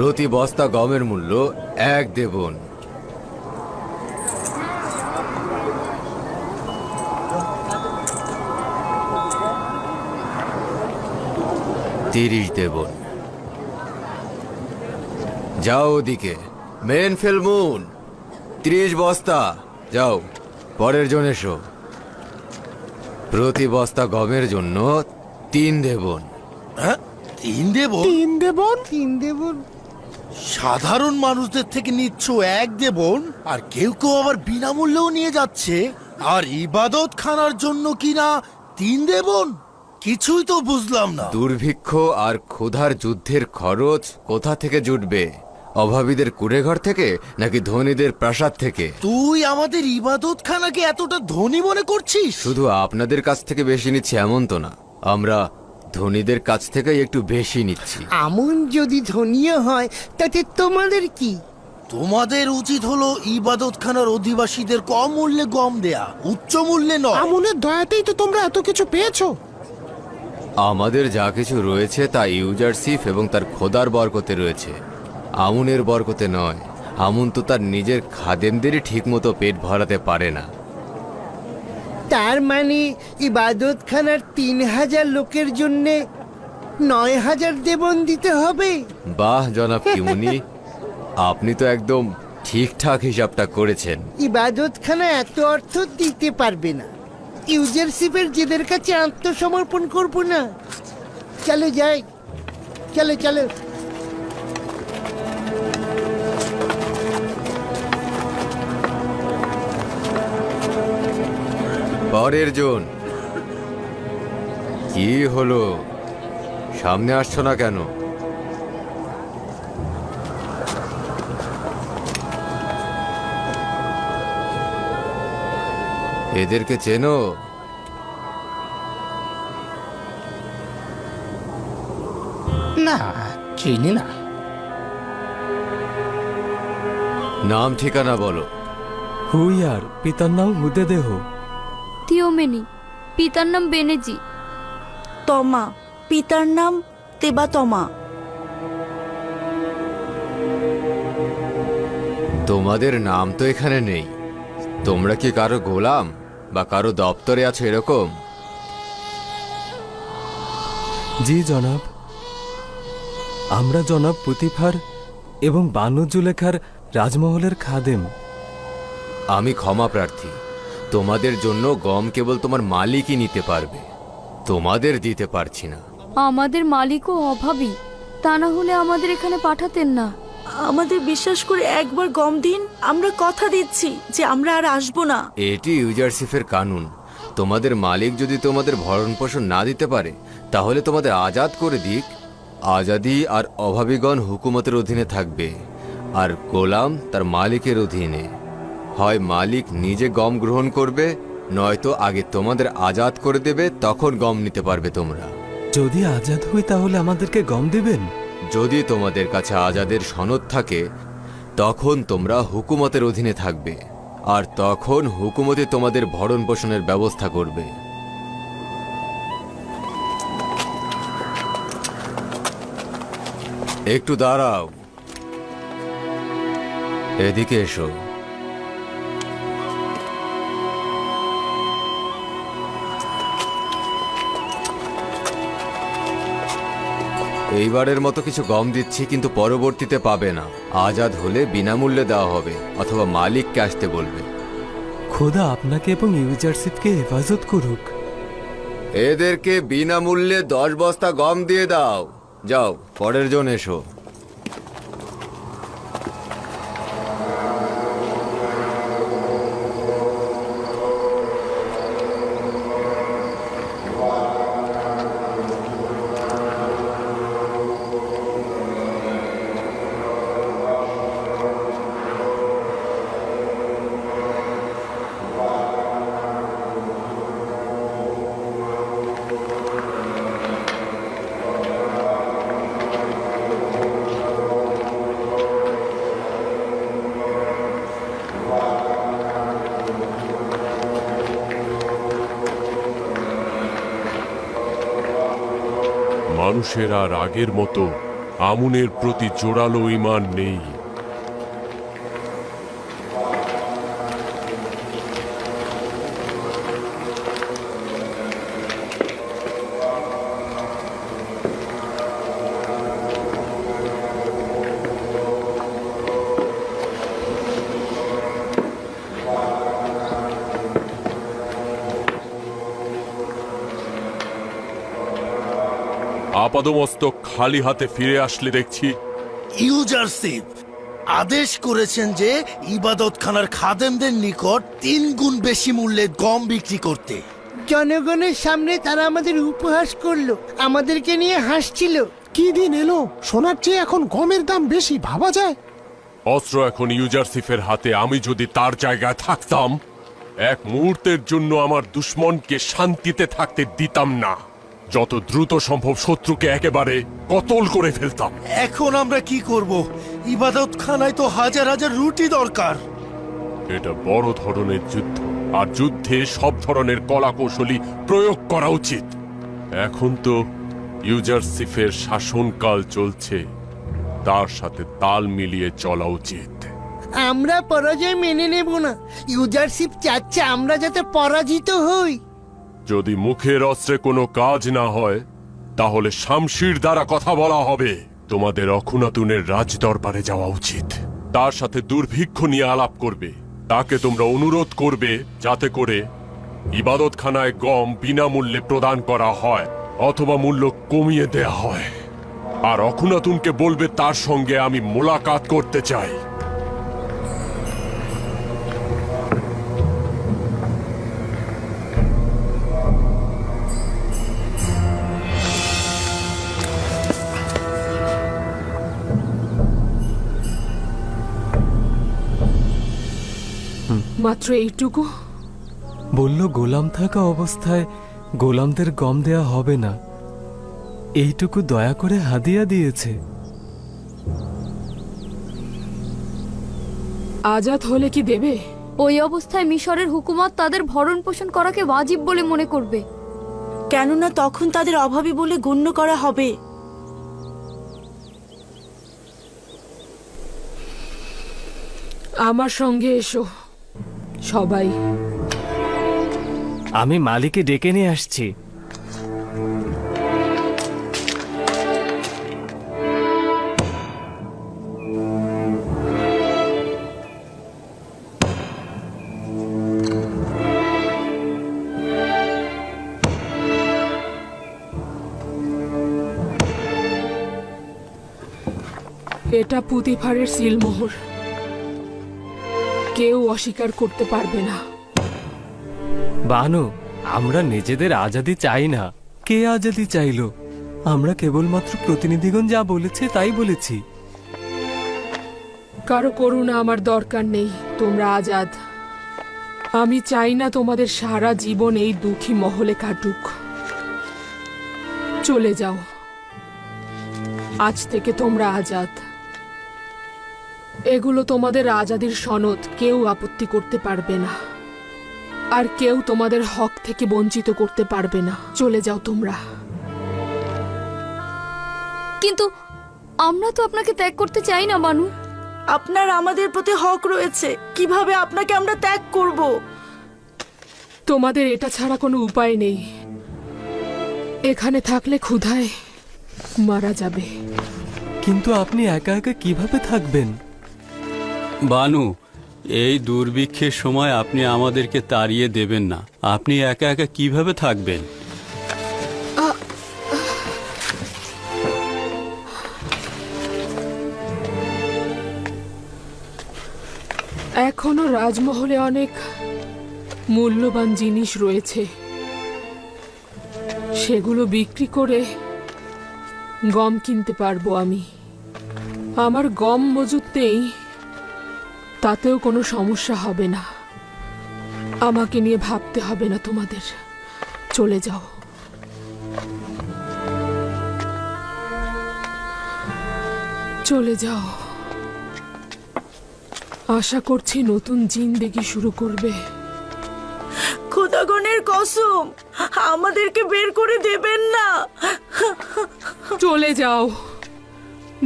প্রতি বস্তা গমের মূল্য এক দেবন। তিরিশ দেবন। যাও ওদিকে। মেন ফেলমুন ত্রিশ বস্তা। যাও পরের জন এসো। প্রতি বস্তা গমের জন্য তিন দেবন। হ্যাঁ তিন দেব তিন দেবন? তিন দেবন। সাধারণ মানুষদের থেকে নিচ্ছ এক দেবন আর কেউ কেউ আবার বিনামূল্যেও নিয়ে যাচ্ছে। আর ইবাদত খানার জন্য কিনা তিন দেবন কিছুই তো বুঝলাম না। দুর্ভিক্ষ আর ক্ষুধার যুদ্ধের খরচ কোথা থেকে জুটবে? অভাবীদের কুড়েঘর থেকে নাকি ধনীদের প্রাসাদ থেকে? তুই আমাদের ইবাদত খানাকে এতটা ধনী মনে করছিস? শুধু আপনাদের কাছ থেকে বেশি নিচ্ছি এমন তো না। আমরা ধনীদের কাছ থেকে একটু বেশি নিচ্ছি। আমন যদি ধনীয় হয় তাতে তোমাদের কি? তোমাদের উচিত হলো ইবাদতখানার অধিবাসীদের কম মূল্যে গম দেয়া উচ্চ মূল্যে নয়। আমনের দয়াতেই তো তোমরা এত কিছু পেয়েছ। আমাদের যা কিছু রয়েছে তা ইউজারসিফ এবং তার খোদার বরকতে রয়েছে। আমুনের বরকতে নয় আমুন তো তার নিজের খাদেমদেরই ঠিকমতো পেট ভরাতে পারে না। তার মানে ইবাদত খানার তিন হাজার লোকের জন্য নয় হাজার দেবন দিতে হবে? বাহ জনাব কিমুনি আপনি তো একদম ঠিকঠাক হিসাবটা করেছেন। ইবাদত খানা এত অর্থ দিতে পারবে না। ইউজারশিপের জেদের কাছে আত্মসমর্পণ করব না। চলো যাই। চলো চলো। পরের জন। কি হলো? সামনে আসছো না কেন? এদেরকে চেনো? না চিনি না। নাম ঠিকানা বলো। হুইয়ার পিতার নাম হুদেদেহ। থিওমেনি পিতার নাম বেনেজি। তমা পিতার নাম তেবাতমা তোমাদের নাম তো এখানে নেই। তোমরা কি কারও গোলাম বা কারও দপ্তরে আছো এরকম? জি জনাব। আমরা জনাব পুতিফার এবং বানু জুলেখার রাজমহলের খাদেম। আমি ক্ষমা প্রার্থী। তোমাদের জন্য গম কেবল তোমার মালিকই নিতে পারবে। তোমাদের দিতে পারছি না। আমাদের মালিকও অভাবী। তা না হলে আমাদের এখানে পাঠাতেন না। আমাদের বিশ্বাস করে একবার গম দিন আমরা কথা দিচ্ছি যে আমরা আর আসব না। এটি ইউজারসিফের কানুন। তোমাদের মালিক যদি তোমাদের ভরণ পোষণ না দিতে পারে তাহলে তোমাদের আজাদ করে দিক। আজাদি আর অভাবীগণ হুকুমতের অধীনে থাকবে আর গোলাম তার মালিকের অধীনে। হয় মালিক নিজে গম গ্রহণ করবে নয়তো আগে তোমাদের আজাদ করে দেবে তখন গম নিতে পারবে তোমরা। যদি আজাদ হই তাহলে আমাদেরকে গম দেবেন? যদি তোমাদের কাছে আজাদের সনদ থাকে তখন তোমরা হুকুমতের অধীনে থাকবে আর তখন হুকুমতে তোমাদের ভরণ পোষণের ব্যবস্থা করবে। একটু দাঁড়াও। এদিকে এসো। এইবারের মতো কিছু গম দিচ্ছি কিন্তু পরবর্তীতে পাবে না। আজাদ হলে বিনামূল্যে দেওয়া হবে অথবা মালিককে আসতে বলবে। খোদা আপনাকে এবং ইউজারশিপকে হেফাজত করুক। এদেরকে বিনামূল্যে দশ বস্তা গম দিয়ে দাও। যাও পরের জন এসো। মানুষের আর আগের মতো আমুনের প্রতি জোরালো ইমান নেই। আপাদমস্তক খালি হাতে ফিরে আসলে দেখছি ইউজারশিপ আদেশ করেছেন যে ইবাদত খানার খাদেমদের নিকট তিন গুণ বেশি মূল্যে গম বিক্রি করতে। জনগণের সামনে তারা আমাদের উপহাস করল আমাদেরকে নিয়ে হাসছিল। কি দিন এলো? সোনার চেয়ে এখন গমের দাম বেশি ভাবা যায়? অস্ত্র এখন ইউজারসিফের হাতে আমি যদি তার জায়গায় থাকতাম এক মুহূর্তের জন্য আমার দুশ্মনকে শান্তিতে থাকতে দিতাম না। যত দ্রুত সম্ভব শত্রুকে একেবারে কতল করে ফেলতাম। এখন আমরা কি করব? ইবাদত খানায় তো হাজার হাজার রুটি দরকার। এটা বড় ধরনের যুদ্ধ আর যুদ্ধে সব ধরনের কলা কৌশলী প্রয়োগ করা উচিত। এখন তো ইউজারসিফের শাসনকাল চলছে তার সাথে তাল মিলিয়ে চলা উচিত। আমরা পরাজয় মেনে নেব না। ইউজারশিপ চাচ্ছে আমরা যাতে পরাজিত হই। যদি মুখের অস্ত্রে কোনো কাজ না হয়, তাহলে শামশির দ্বারা কথা বলা হবে। তোমাদের অখুনাতুনের রাজ দরবারে যাওয়া উচিত। তার সাথে দুর্ভিক্ষ নিয়ে আলাপ করবে। তাকে তোমরা অনুরোধ করবে যাতে করে ইবাদতখানায় গম বিনামূল্যে প্রদান করা হয়, অথবা মূল্য কমিয়ে দেয়া হয়। আর অখুনাতুনকে বলবে, তার সঙ্গে আমি মোলাকাত করতে চাই। মাত্র এইটুকু? বলল গোলাম থাকা অবস্থায় গোলামদের গম দেয়া হবে না। এইটুকু দয়া করে হাদিয়া দিয়েছে। আজাদ হলে কি দেবে? ওই অবস্থায় মিশরের হুকুমত তাদের ভরণ পোষণ করাকে ওয়াজিব বলে মনে করবে। কেননা তখন তাদের অভাবী বলে গণ্য করা হবে। আমার সঙ্গে এসো। সবাই। আমি মালিকে ডেকে নিয়ে আসছি। এটা পুতিফারের সিলমোহর। কেউ অস্বীকার করতে পারবে না। বানু আমরা নিজেদের আজাদি চাই না। কে আজাদি চাইলো? আমরা কেবলমাত্র প্রতিনিধিগণ যা বলেছে তাই বলেছি। কারও করুণা আমার দরকার নেই তোমরা আজাদ। আমি চাই না তোমাদের সারা জীবন এই দুঃখী মহলে কাটুক। চলে যাও। আজ থেকে তোমরা আজাদ। এগুলো তোমাদের আজাদির সনদ কেউ আপত্তি করতে পারবে না। আর কেউ তোমাদের হক থেকে বঞ্চিত করতে পারবে না। চলে যাও তোমরা। কিন্তু আমরা তো আপনাকে ত্যাগ করতে চাই না বানু। আপনার আমাদের প্রতি হক রয়েছে। কীভাবে আপনাকে আমরা ত্যাগ করব? তোমাদের এটা ছাড়া কোনো উপায় নেই। এখানে থাকলে ক্ষুধায় মারা যাবে। কিন্তু আপনি একা একা কীভাবে থাকবেন? বানু, এই দুর্ভিক্ষের সময় আপনি আমাদেরকে তাড়িয়ে দেবেন না। আপনি একা একা কীভাবে থাকবেন? এখনও রাজমহলে অনেক মূল্যবান জিনিস রয়েছে। সেগুলো বিক্রি করে গম কিনতে পারব আমি। আমার গম মজুত নেই। তাতেও কোনো সমস্যা হবে না। আমাকে নিয়ে ভাবতে হবে না তোমাদের। চলে যাও। চলে যাও। আশা করছি নতুন জিন্দেগি শুরু করবে। খোদাগণের কসম আমাদেরকে বের করে দেবেন না। চলে যাও।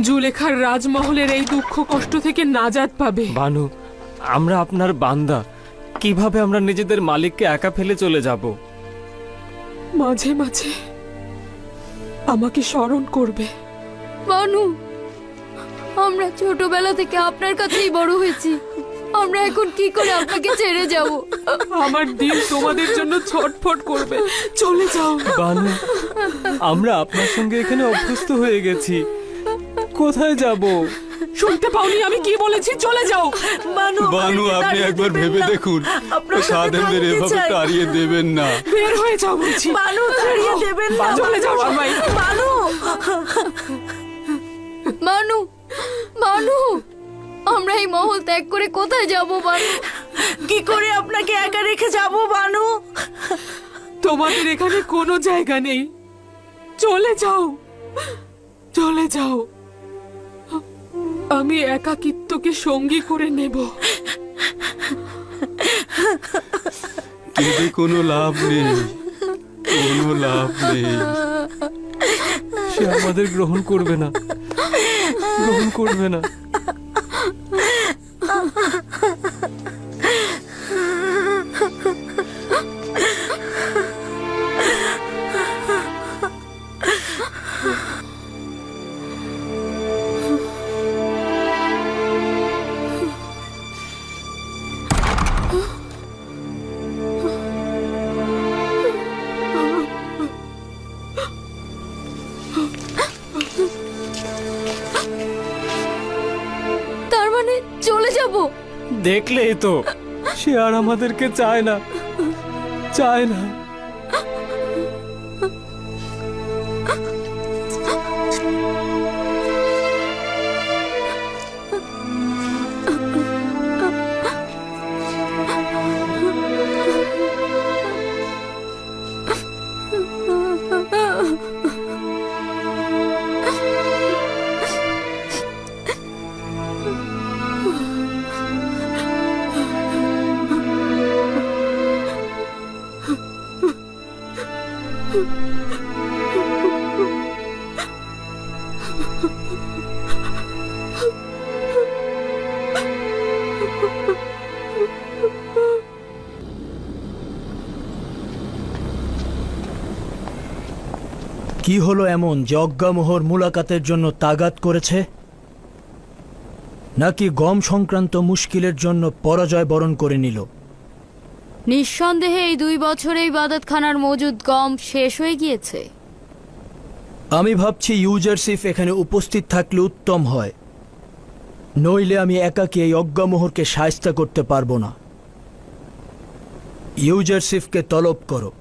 জুলেখার রাজমহলের এই দুঃখ কষ্ট থেকে নাজাত পাবে। বানু আমরা আপনার বান্দা। কীভাবে আমরা নিজেদের মালিককে একা ফেলে চলে যাব? মাঝে মাঝে আমাকে স্মরণ করবে। বানু আমরা ছোটবেলা থেকে আপনার কাছেই বড় হয়েছি। আমরা এখন কি করে আপনাকে ছেড়ে যাব? আমার দিন তোমাদের জন্য ছটফট করবে। চলে যাও। বানু আমরা আপনার সঙ্গে এখানে অভ্যস্ত হয়ে গেছি। কোথায় যাব? শুনতে পাওনি আমি কি বলেছি? চলে যাও। বানু বানু আপনি একবার ভেবে দেখুন। আপনার সাথে খাদেমদের থাকতে এভাবে তাড়িয়ে দেবেন না। বের হয়ে যাও বলছি। বানু তাড়িয়ে দেবেন না। চলে যাও সবাই বানু বানু বানু আমরা এই মহল ত্যাগ করে কোথায় যাব বানু কি করে আপনাকে একা রেখে যাব বানু তোমাদের এখানে কোনো জায়গা নেই। চলে যাও। চলে যাও। আমি একাকিত্বকে সঙ্গী করে নেব। কেঁদে কোনো লাভ নেই। কোনো লাভ নেই। সে আমাদের গ্রহণ করবে না। গ্রহণ করবে না। দেখলেই তো। সে আর আমাদেরকে চায় না চায় না। কি হলো এমন যে অজ্ঞামোহর মুলাকাতের জন্য তাগাত করেছে? নাকি গম সংক্রান্ত মুশকিলের জন্য পরাজয় বরণ করে নিল? নিঃসন্দেহে এই দুই বছরে ইবাদতখানার মজুদ গম শেষ হয়ে গিয়েছে। আমি ভাবছি ইউজারসিফ এখানে উপস্থিত থাকলে উত্তম হয়। নইলে আমি একাকে এই অজ্ঞামোহরকে সায়স্তা করতে পারব না। ইউজারসিফকে তলব করো।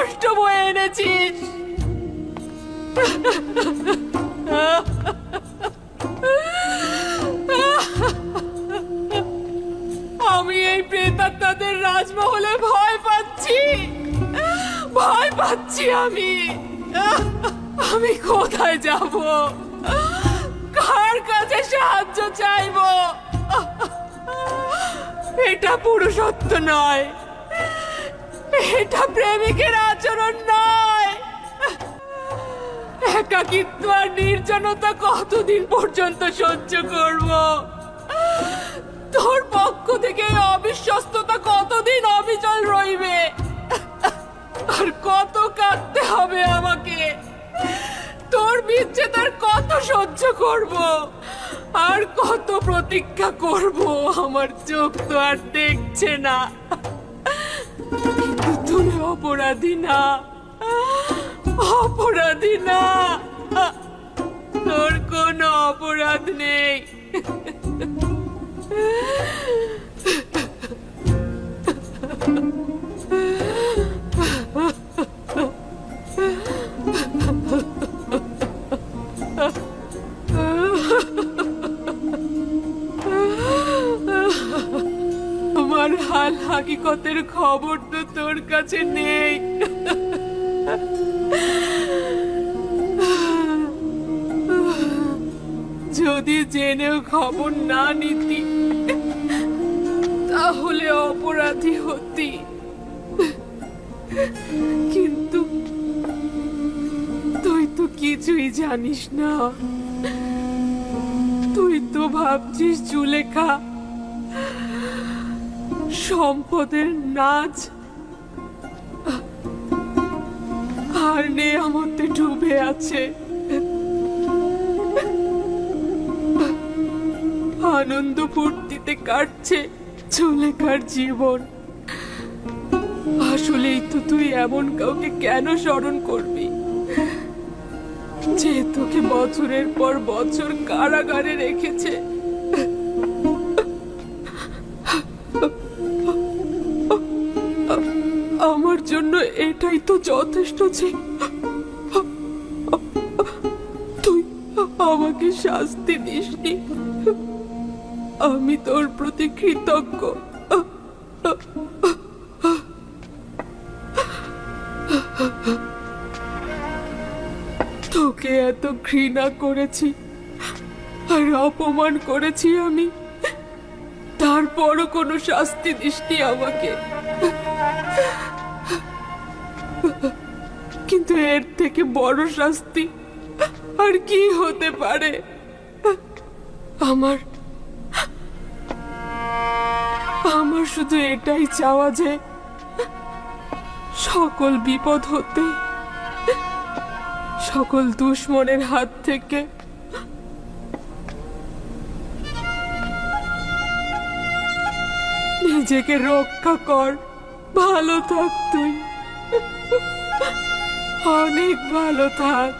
কষ্ট বয়ে এনেছিস রাজাদের রাজমহলে ভয় পাচ্ছি। ভয় পাচ্ছি আমি। আমি কোথায় যাব? কার কাছে সাহায্য চাইব? এটা পুরুষত্ব নয়। এটা প্রেমিকের আচরণ নয়। একাকিত্ব আর নির্জনতা কতদিন পর্যন্ত সহ্য করব? তোর পক্ষ থেকে অবিশ্বস্ততা কতদিন অবিচল রইবে? আর কত কাঁদতে হবে আমাকে? তোর বিচ্ছেদ আর কত সহ্য করব? আর কত প্রতীক্ষা করব? আমার চোখ তো আর দেখছে না। অপরাধী না। অপরাধী না। তোর কোনো অপরাধ নেই। আমার হাল হাকিকতের খবর তো তোর কাছে নেই। যদি জেনেও খবর না নিতি, তাহলে অপরাধী হতি। কিন্তু তুই তো কিছুই জানিস না। তুই তো ভাবছিস জুলেখা সম্পদের নাচ আর নেয়ামতে ডুবে আছে। আনন্দ ফুর্তিতে কাটছে চলেকার জীবন। আসলেই তো তুই এমন কাউকে কেন স্মরণ করবি? যে তোকে বছরের পর বছর কারাগারে রেখেছে। যথেষ্ট যে। তুই আমাকে শাস্তি দিসনি। আমি তোর প্রতি কৃতজ্ঞ। তোকে এত ঘৃণা করেছি আর অপমান করেছি আমি। তারপরও কোনো শাস্তি দিসনি আমাকে। কিন্তু এর থেকে বড় শাস্তি আর কি হতে পারে? আমার আমার শুধু এটাই চাওয়া যে সকল বিপদ হতে, সকল দুশ্মনের হাত থেকে নিজেকে রক্ষা কর। ভালো থাক তুই। অনেক ভালো, থাক।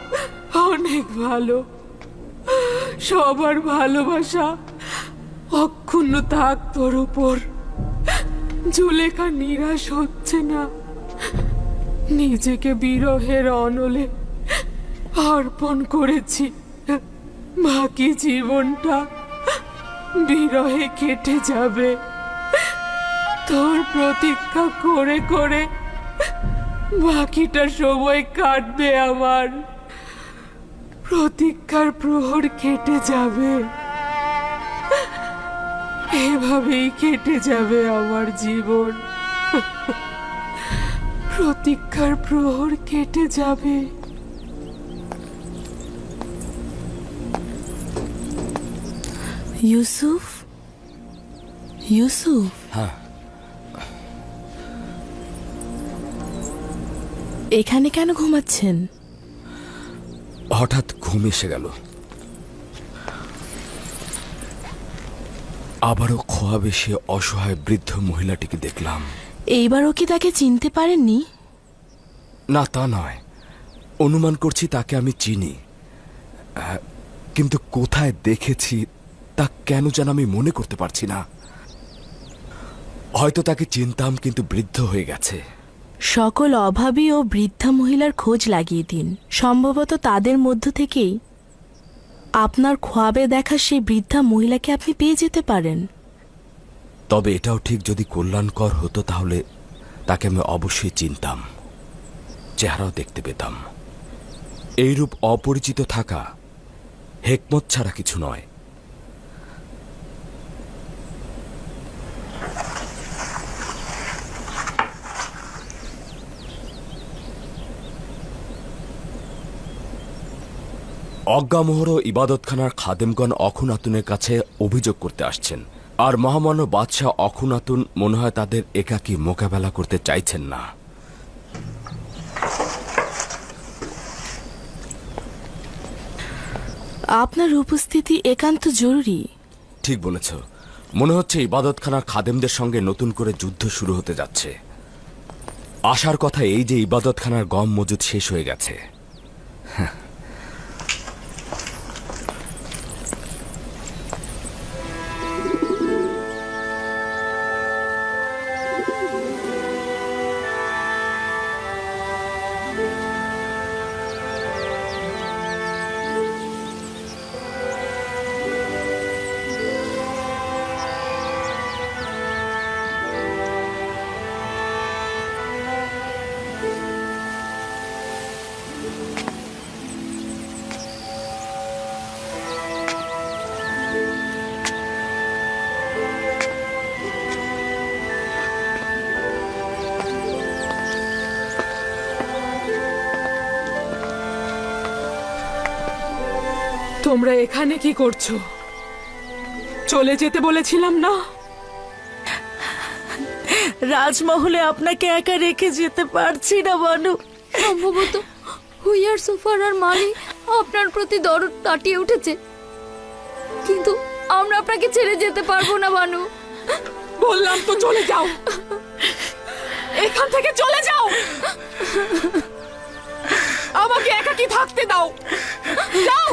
অনেক ভালো। সবার ভালোবাসা অক্ষুণ্ণ থাক তোর উপর। জুলেখা নিরাশ হচ্ছে না। নিজেকে বিরহের অনলে অর্পণ করেছি। বাকি জীবনটা বিরহে কেটে যাবে। তোর প্রতীক্ষা করে করে বাকিটা সময় কাটবে আমার। প্রতীক্ষার প্রহর কেটে যাবে। এভাবেই কেটে যাবে আমার জীবন। প্রতীক্ষার প্রহর কেটে যাবে। ইউসুফ? ইউসুফ? হ্যাঁ। এখানে কেন ঘুমাচ্ছেন? হঠাৎ ঘুম এসে গেল। আবারও খোয়া বেশি অসহায় বৃদ্ধ মহিলাটিকে দেখলাম। এইবারও কি তাকে চিনতে পারেননি? না তা নয়। অনুমান করছি তাকে আমি চিনি। আহ, কিন্তু কোথায় দেখেছি তা কেন যেন আমি মনে করতে পারছি না। হয়তো তাকে চিনতাম কিন্তু বৃদ্ধ হয়ে গেছে। সকল অভাবী ও বৃদ্ধা মহিলার খোঁজ লাগিয়ে দিন। সম্ভবত তাদের মধ্য থেকেই আপনার খোয়াবে দেখা সেই বৃদ্ধা মহিলাকে আপনি পেয়ে যেতে পারেন। তবে এটাও ঠিক যদি কল্যাণকর হতো তাহলে তাকে আমি অবশ্যই চিনতাম, চেহারাও দেখতে পেতাম। এইরূপ অপরিচিত থাকা হেকমত ছাড়া কিছু নয়। অজ্ঞামোহর ও ইবাদতখানার খাদেমগণ অখুনাতুনের কাছে অভিযোগ করতে আসছেন। আর মহামান্য বাদশাহ অখুনাতুন মনে হয় তাদের একাকী মোকাবেলা করতে চাইছেন না। আপনার উপস্থিতি একান্ত জরুরি। ঠিক বলেছ। মনে হচ্ছে ইবাদতখানার খাদেমদের সঙ্গে নতুন করে যুদ্ধ শুরু হতে যাচ্ছে। আসার কথা এই যে ইবাদতখানার গম মজুদ শেষ হয়ে গেছে। তোমরা এখানে কি করছ? চলে যেতে বলেছিলাম না? রাজমহলে আপনাকে একা রেখে যেতে পারছি না বানু। সম্ভবত হুইয়ার সোফার আর মালি আপনার প্রতি দরদ কাটিয়ে উঠেছে। কিন্তু আমরা আপনাকে ছেড়ে যেতে পারব না বানু। বললাম তো চলে যাও। এখান থেকে চলে যাও। আমাকে আমাকে থাকতে দাও যাও